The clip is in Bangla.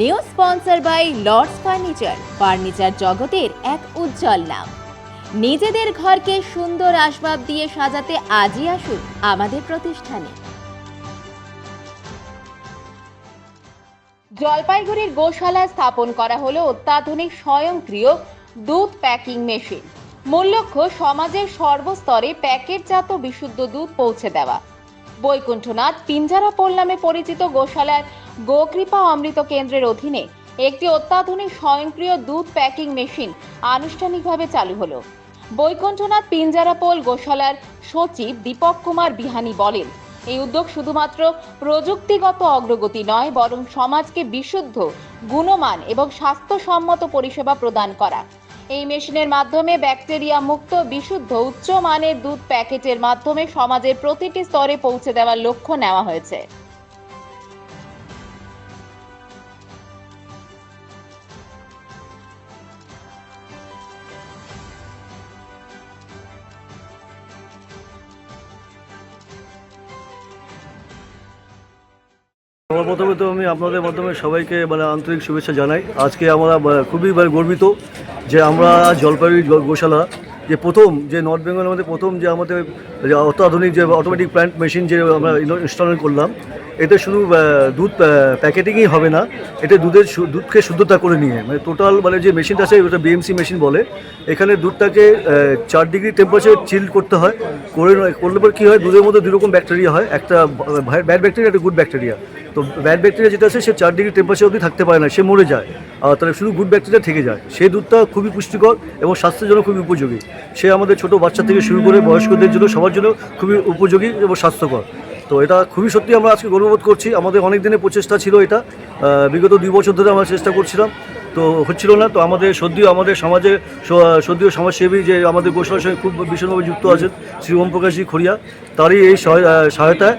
New sponsor by Lords furniture. Furniture জগতের এক উজ্জ্বল নাম। নিজেদের ঘরকে সুন্দর আসবাব দিয়ে সাজাতে আজই আসুন আমাদের প্রতিষ্ঠানে। জলপাইগুড়ির গোশালায় স্থাপন করা হলো অত্যাধুনিক স্বয়ংক্রিয় দুধ প্যাকিং মেশিন। মূল লক্ষ্য, সমাজের সর্বস্তরে প্যাকেটজাত বিশুদ্ধ দুধ পৌঁছে দেওয়া। বৈকুণ্ঠনাথ পিঞ্জারাপোল নামে পরিচিত গোশালার গোকৃপা অমৃত কেন্দ্রের অধীনে একটি অত্যাধুনিক স্বয়ংক্রিয় দুধ প্যাকিং মেশিন আনুষ্ঠানিকভাবে চালু হলো। বৈকুণ্ঠনাথ পিঞ্জারাপোল গোশালার সচিব দীপক কুমার বিহানি বলেন, এই উদ্যোগ শুধুমাত্র প্রযুক্তিগত অগ্রগতি নয়, বরং সমাজকে বিশুদ্ধ, গুণমান এবং স্বাস্থ্যসম্মত পরিষেবা প্রদান করা। এই মেশিনের মাধ্যমে ব্যাকটেরিয়া মুক্ত, বিশুদ্ধ উচ্চমানের দুধ প্যাকেটের মাধ্যমে সমাজের প্রতিটি স্তরে পৌঁছে দেওয়ার লক্ষ্য নেওয়া হয়েছে। প্রথমে তো আমি আপনাদের মাধ্যমে সবাইকে মানে আন্তরিক শুভেচ্ছা জানাই। আজকে আমরা খুবই মানে গর্বিত যে আমরা জলপাইগুড়ি গোশালা, যে প্রথম যে নর্থ বেঙ্গলের মধ্যে প্রথম যে আমাদের অত্যাধুনিক যে অটোমেটিক প্ল্যান্ট মেশিন যে আমরা ইনস্টল করলাম, এতে শুধু দুধ প্যাকেটিংই হবে না, এতে দুধের দুধকে শুদ্ধতা করে নিয়ে মানে টোটাল মানে যে মেশিনটা আছে, ওটা বিএমসি মেশিন বলে, এখানে দুধটাকে চার ডিগ্রি টেম্পারেচার চিল করতে হয়, করে করলে পর কী হয়, দুধের মধ্যে দুই রকম ব্যাকটেরিয়া হয়, একটা ব্যাড ব্যাকটেরিয়া একটা গুড ব্যাকটেরিয়া তো ব্যাড ব্যাকটেরিয়া যেটা আছে, সে চার ডিগ্রি টেম্পারেচার অবধি থাকতে পারে না, সে মরে যায়। আর তাহলে শুধু গুড ব্যাকটেরিয়া থেকে যায়। সেই দুধটা খুবই পুষ্টিকর এবং স্বাস্থ্যের জন্য খুবই উপযোগী। সে আমাদের ছোট বাচ্চা থেকে শুরু করে বয়স্কদের জন্য, সবার জন্য খুবই উপযোগী এবং স্বাস্থ্যকর। তো এটা খুবই সত্যি আমরা আজকে গর্ববোধ করছি। আমাদের অনেক দিনের প্রচেষ্টা ছিল এটা। বিগত দুই বছর ধরে আমরা চেষ্টা করছিলাম। তো হচ্ছিল না। তো আমাদের সদ্য আমাদের সমাজে সদ্য সমাজসেবী যে আমাদের গোশালার সঙ্গে খুব ভীষণভাবে যুক্ত আছেন শ্রী ওম প্রকাশজি খড়িয়া। তারই এই সহায়- সহায়তায়